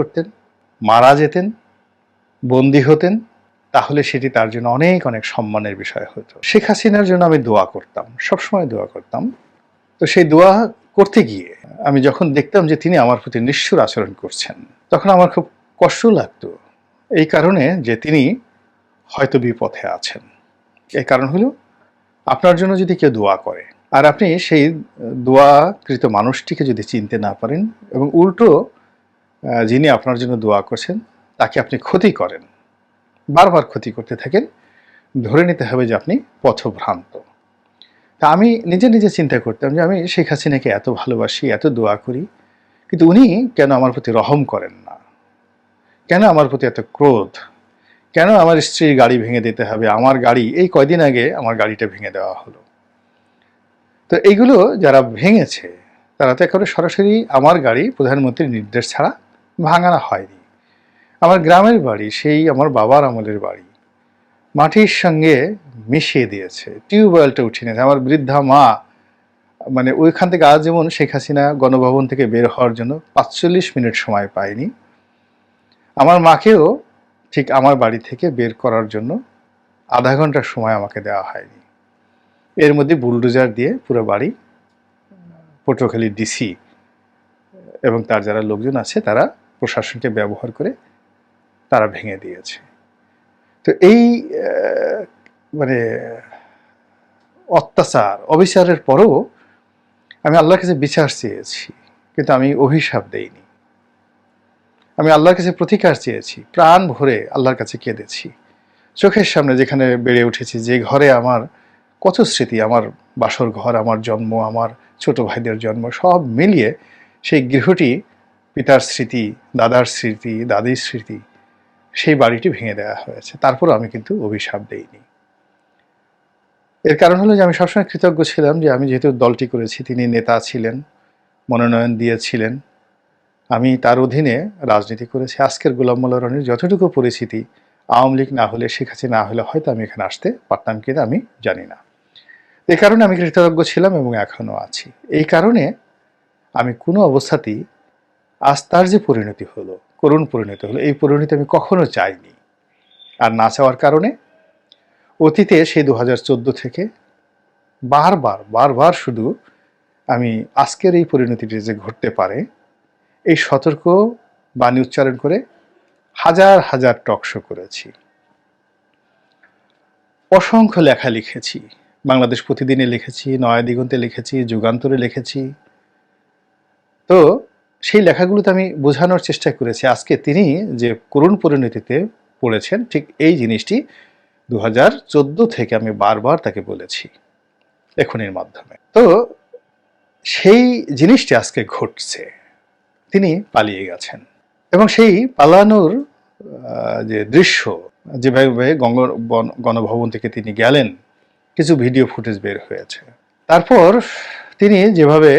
করতেন, মারা যেতেন, বন্দী হতেন, তাহলে সেটি তার জন্য অনেক অনেক সম্মানের বিষয় হতো। শেখ হাসিনার জন্য আমি দোয়া করতাম, সবসময় দোয়া করতাম। তো সেই দোয়া করতে গিয়ে আমি যখন দেখতাম যে তিনি আমার প্রতি নিষ্ঠুর আচরণ করছেন, তখন আমার খুব কষ্ট লাগতো। এই কারণে যে তিনি হয়তো বিপথে আছেন। এই কারণ হলো, আপনার জন্য যদি কেউ দোয়া করে, আর আপনি সেই দোয়াকৃত মানুষটিকে যদি চিনতে না পারেন, এবং উল্টো যিনি আপনার জন্য দোয়া করছেন, তাকে আপনি ক্ষতি করেন। বারবার ক্ষতি করতে থাকেন, ধরে নিতে হবে যে আপনি পথভ্রান্ত। তা আমি নিজে নিজে চিন্তা করতাম যে আমি শেখ হাসিনাকে এত ভালোবাসি, এত দোয়া করি, কিন্তু উনি কেন আমার প্রতি রহম করেন না? কেন আমার প্রতি এত ক্রোধ? কেন আমার স্ত্রীর গাড়ি ভেঙে দিতে হবে? আমার গাড়ি, এই কয়দিন আগে আমার গাড়িটা ভেঙে দেওয়া হলো। তো এইগুলো যারা ভেঙেছে, তারা তো একেবারে সরাসরি আমার গাড়ি প্রধানমন্ত্রীর নির্দেশ ছাড়া ভাঙানো হয়নি। আমার গ্রামের বাড়ি, সেই আমার বাবার আমলের বাড়ি। মাটির সঙ্গে মিশিয়ে দিয়েছে টিউবওয়েলটা উঠিয়ে নিয়েছে। আমার বৃদ্ধা মা মানে ওইখান থেকে আজ যেমন শেখ হাসিনা গণভবন থেকে বের হওয়ার জন্য পাঁচচল্লিশ মিনিট সময় পায়নি। আমার মাকেও ঠিক আমার বাড়ি থেকে বের করার জন্য আধা ঘণ্টার সময় আমাকে দেওয়া হয়নি। এর মধ্যে বুলডোজার দিয়ে পুরো বাড়ি পটুয়াখালী ডিসি এবং তার যারা লোকজন আছে তারা প্রশাসনকে ব্যবহার করে তারা ভেঙে দিয়েছে। তো এই মানে অত্যাচার, অবিচারের পরেও আমি আল্লাহর কাছে বিচার চেয়েছি, কিন্তু আমি অভিশাপ দেইনি। আমি আল্লাহর কাছে প্রতিকার চেয়েছি, প্রাণ ভরে আল্লাহর কাছে কেঁদেছি। চোখের সামনে যেখানে বেড়ে উঠেছি, যে ঘরে আমার কত স্মৃতি, আমার বাসর ঘর, আমার জন্ম, আমার ছোট ভাইদের জন্ম, সব মিলিয়ে সেই গৃহটি পিতার স্মৃতি, দাদার স্মৃতি, দাদির স্মৃতি, সেই বাড়িটি ভেঙে দেওয়া হয়েছে। তারপরও আমি কিন্তু অভিশাপ দেইনি। এর কারণ হলো যে আমি সবসময় কৃতজ্ঞ ছিলাম যে আমি যেহেতু দলটি করেছি, তিনি নেতা ছিলেন, মনোনয়ন দিয়েছিলেন। আমি তার অধীনে রাজনীতি করেছি। আজকের গোলাম মোল্লা যতটুকু পরিস্থিতি আওয়ামী লীগ না হলে, শেখ হাসিনা না হলে হয়তো আমি এখানে আসতে পারতাম কিনা আমি জানি না। এই কারণে আমি কৃতজ্ঞ ছিলাম এবং এখনও আছি। এই কারণে আমি কোনো অবস্থাতেই আজ তার যে পরিণতি হলো, করুণ পরিণতি হলো, এই পরিণতি আমি কখনো চাইনি। আর না চাওয়ার কারণে অতীতে সেই দু হাজার চোদ্দ থেকে বারবার বারবার শুধু আমি আজকের এই পরিণতিটি যে ঘটতে পারে, এই সতর্ক বাণী উচ্চারণ করে হাজার হাজার টকশো করেছি। অসংখ্য লেখা লিখেছি। বাংলাদেশ প্রতিদিনে লিখেছি নয়া দিগন্তে লিখেছি, যুগান্তরে লিখেছি। তো সেই লেখাগুলোতে আমি বোঝানোর চেষ্টা করেছি। আজকে তিনি যে করুণ পরিণতিতে পড়েছেন, ঠিক এই জিনিসটি দু হাজার চোদ্দ থেকে আমি বারবার তাকে বলেছি লেখনের মাধ্যমে। তো সেই জিনিসটি আজকে ঘটছে। তিনি পালিয়ে গেছেন এবং সেই পালানোর যে দৃশ্য, যেভাবে গঙ্গ গণভবন থেকে তিনি গেলেন, কিছু ভিডিও ফুটেজ বের হয়েছে। তারপর তিনি যেভাবে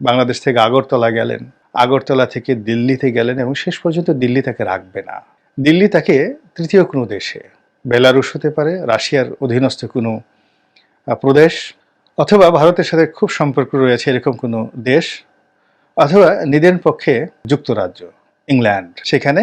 বাংলাদেশ থেকে আগরতলা গেলেন আগরতলা থেকে দিল্লিতে গেলেন এবং শেষ পর্যন্ত দিল্লি তাকে রাখবে না। দিল্লি তাকে তৃতীয় কোনো দেশে, বেলারুশ হতে পারে, রাশিয়ার অধীনস্থ কোনো প্রদেশ, অথবা ভারতের সাথে খুব সম্পর্ক রয়েছে এরকম কোনো দেশ, অথবা নিদেন পক্ষে যুক্তরাজ্য, ইংল্যান্ড। সেখানে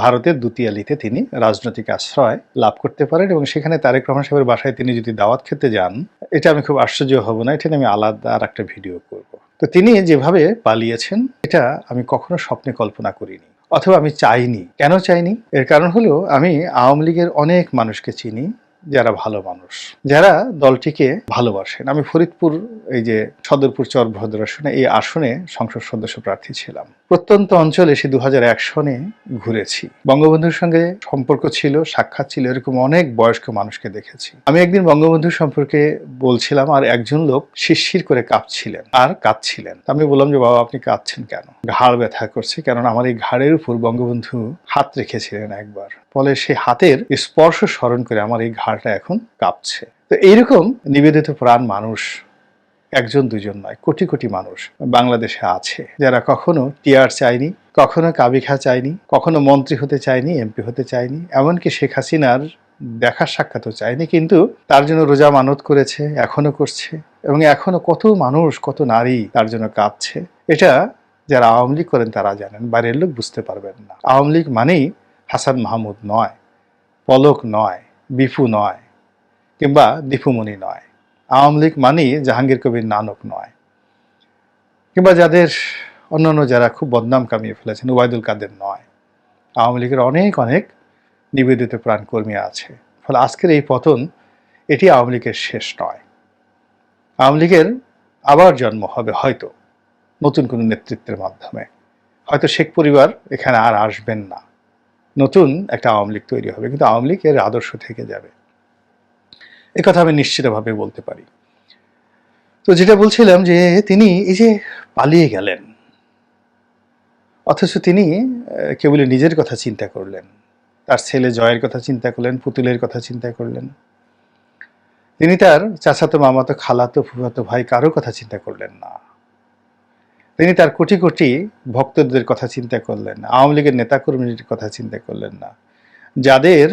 ভারতের দ্বিতীয়ালিতে তিনি রাজনৈতিক আশ্রয় লাভ করতে পারেন এবং সেখানে তারেক রহমান সাহেবের বাসায় তিনি যদি দাওয়াত খেতে যান, এটা আমি খুব আশ্চর্য হব না, এটা আমি আলাদা আর একটা ভিডিও করব। তো তিনি যেভাবে পালিয়েছেন, এটা আমি কখনো স্বপ্নে কল্পনা করিনি, অথবা আমি চাইনি। কেন চাইনি? এর কারণ হলো আমি আওয়ামী লীগের অনেক মানুষকে চিনি যারা ভালো মানুষ, যারা দলটিকে ভালোবাসেন। আমি ফরিদপুর, এই যে সদরপুর চরভদ্র আসনে, এই আসনে সংসদ সদস্য প্রার্থী ছিলাম। প্রত্যন্ত অঞ্চলে সে দু হাজার এক সনে ঘুরেছি। বঙ্গবন্ধুর সঙ্গে সম্পর্ক ছিল, সাক্ষাৎ ছিল, এরকম অনেক বয়স্ক মানুষকে দেখেছি। আমি একদিন বঙ্গবন্ধুর সম্পর্কে বলছিলাম, আর একজন লোক শিরশির করে কাঁপছিলেন, আর কাঁদছিলেন। আমি বললাম যে, বাবা, আপনি কাঁদছেন কেন? ঘাড় ব্যথা করছে কারণ আমার এই ঘাড়ের উপর বঙ্গবন্ধু হাত রেখেছিলেন একবার। ফলে সেই হাতের স্পর্শ স্মরণ করে আমার এই ঘাড়টা এখন কাঁপছে। তো এইরকম নিবেদিত প্রাণ মানুষ একজন, দুজন নয়, কোটি কোটি মানুষ বাংলাদেশে আছে, যারা কখনো টিআর চায়নি, কখনো কাবিখা চায়নি, কখনো মন্ত্রী হতে চায়নি, এমপি হতে চায়নি, এমনকি শেখ হাসিনার দেখার সাক্ষাৎও চায়নি, কিন্তু তার জন্য রোজা মানত করেছে, এখনও করছে এবং এখনও কত মানুষ, কত নারী তার জন্য কাঁদছে এটা যারা আওয়ামী লীগ করেন তারা জানেন, বাইরের লোক বুঝতে পারবেন না। আওয়ামী লীগ মানেই হাসান মাহমুদ নয়, পলক নয় বিফু নয়, কিংবা দীপুমণি নয়, আওয়ামী লীগ মানেই জাহাঙ্গীর কবির নানক নয়, কিংবা যাদের অন্যান্য যারা খুব বদনাম কামিয়ে ফেলেছেন, ওবায়দুল কাদের নয়। আওয়ামী লীগের অনেক অনেক নিবেদিত প্রাণকর্মী আছে। ফলে আজকের এই পতন এটি আওয়ামী লীগের শেষ নয়। আওয়ামী লীগের আবার জন্ম হবে হয়তো নতুন কোনো নেতৃত্বের মাধ্যমে। হয়তো শেখ পরিবার এখানে আর আসবেন না। নতুন একটা আওয়ামী লীগ তৈরি হবে কিন্তু আওয়ামী লীগ এর আদর্শ থেকে যাবে। কথা আমি নিশ্চিতভাবে বলতে পারি। তো যেটা বলছিলাম যে তিনি এই যে পালিয়ে গেলেন অথচ তিনি আহ, কেবল নিজের কথা চিন্তা করলেন তার ছেলে জয়ের কথা চিন্তা করলেন পুতুলের কথা চিন্তা করলেন তিনি তার চাচাতো মামাতো খালাতো ফুফাতো ভাই কারও কথা চিন্তা করলেন না। তিনি তার কোটি কোটি ভক্তদের কথা চিন্তা করলেন আওয়ামী লীগের নেতাকর্মীদের কথা চিন্তা করলেন না। যাদের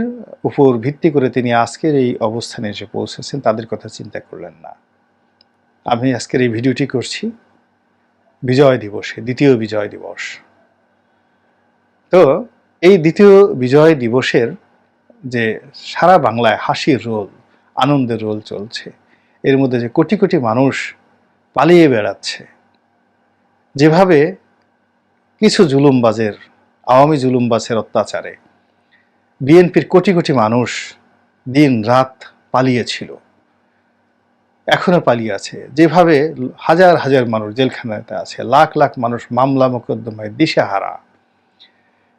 উপর ভিত্তি করে তিনি আজকের এই অবস্থানে এসে পৌঁছেছেন, তাদের কথা চিন্তা করলেন না। আমি আজকের এই ভিডিওটি করছি বিজয় দিবসে, দ্বিতীয় বিজয় দিবস। তো এই দ্বিতীয় বিজয় দিবসের যে সারা বাংলায় হাসির রোল, আনন্দের রোল চলছে, এর মধ্যে যে কোটি কোটি মানুষ পালিয়ে বেড়াচ্ছে যেভাবে কিছু জুলুমবাজের, আওয়ামী জুলুমবাজের অত্যাচারে বিএনপির কোটি কোটি মানুষ দিন রাত পালিয়েছিল, এখনও পালিয়ে আছে। যেভাবে হাজার হাজার মানুষ জেলখানাতে আছে, লাখ লাখ মানুষ মামলা মোকদ্দমায় দিশেহারা,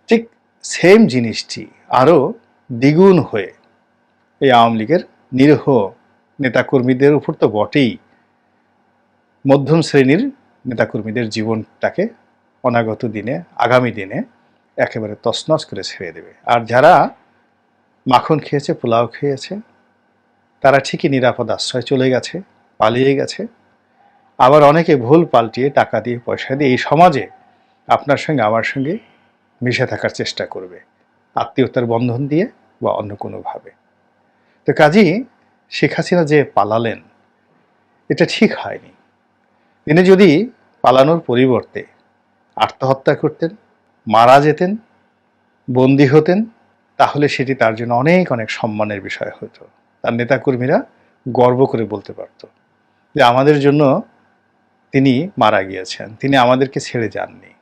ঠিক সেম জিনিসটি আরও দ্বিগুণ হয়ে এই আওয়ামী লীগের নিরীহ নেতাকর্মীদের উপর তো বটেই, মধ্যম শ্রেণির নেতাকর্মীদের জীবনটাকে অনাগত দিনে, আগামী দিনে একেবারে তছনছ করে ছেড়ে দেবে। আর যারা মাখন খেয়েছে, পোলাও খেয়েছে, তারা ঠিকই নিরাপদ আশ্রয় চলে গেছে, পালিয়ে গেছে। আবার অনেকে ভুল পাল্টিয়ে টাকা দিয়ে, পয়সা দিয়ে এই সমাজে আপনার সঙ্গে, আমার সঙ্গে মিশে থাকার চেষ্টা করবে, আত্মীয়তার বন্ধন দিয়ে বা অন্য কোনোভাবে। তো কাজী শেখ হাসিনা যে পালালেন, এটা ঠিক হয়নি। তিনি যদি পালানোর পরিবর্তে আত্মহত্যা করতেন, মারা যেতেন, বন্দী হতেন, তাহলে সেটি তার জন্য অনেক অনেক সম্মানের বিষয় হতো। তার নেতাকর্মীরা গর্ব করে বলতে পারত যে আমাদের জন্য তিনি মারা গিয়েছেন, তিনি আমাদেরকে ছেড়ে যাননি।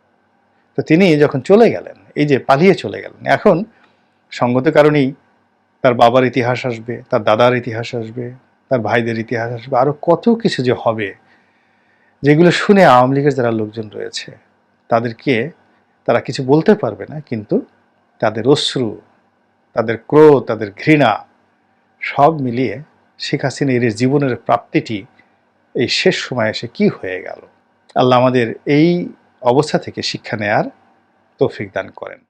তো তিনি যখন চলে গেলেন, এই যে পালিয়ে চলে গেলেন, এখন সঙ্গত কারণেই তার বাবার ইতিহাস আসবে, তার দাদার ইতিহাস আসবে, তার ভাইদের ইতিহাস আসবে আরও কত কিছু যে হবে যেগুলো শুনে আওয়ামী লীগের যারা লোকজন রয়েছে তাদেরকে তারা কিছু বলতে পারবে না, কিন্তু তাদের অশ্রু, তাদের ক্রোধ, তাদের ঘৃণা সব মিলিয়ে শেখ হাসিনার এই জীবনের প্রাপ্তিটি এই শেষ সময় এসে কি হয়ে গেল? আল্লাহ আমাদের এই অবস্থা থেকে শিক্ষা নেয়ার তৌফিক দান করেন।